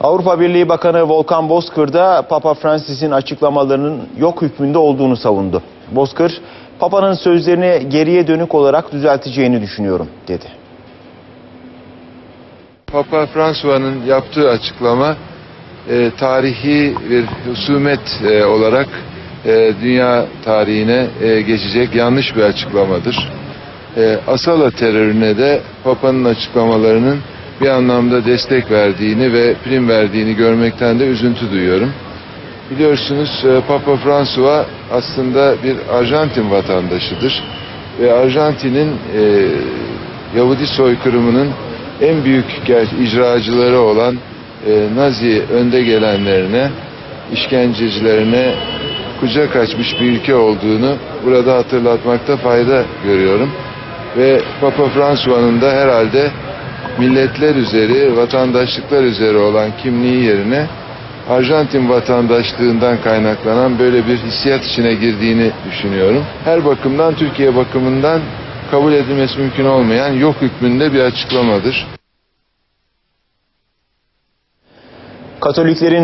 Avrupa Birliği Bakanı Volkan Bozkır da Papa Francis'in açıklamalarının yok hükmünde olduğunu savundu. Bozkır, Papa'nın sözlerini geriye dönük olarak düzelteceğini düşünüyorum dedi. Papa François'ın yaptığı açıklama e, tarihi bir husumet e, olarak e, dünya tarihine e, geçecek yanlış bir açıklamadır. E, Asala terörüne de Papa'nın açıklamalarının bir anlamda destek verdiğini ve prim verdiğini görmekten de üzüntü duyuyorum. Biliyorsunuz e, Papa François aslında bir Arjantin vatandaşıdır ve Arjantin'in e, Yahudi soykırımının en büyük icracıları olan e, Nazi önde gelenlerine, işkencecilerine kucak açmış bir ülke olduğunu burada hatırlatmakta fayda görüyorum. Ve Papa François'ın da herhalde milletler üzeri, vatandaşlıklar üzeri olan kimliği yerine Arjantin vatandaşlığından kaynaklanan böyle bir hissiyat içine girdiğini düşünüyorum. Her bakımdan Türkiye bakımından kabul edilmesi mümkün olmayan yok hükmünde bir açıklamadır. Katoliklerin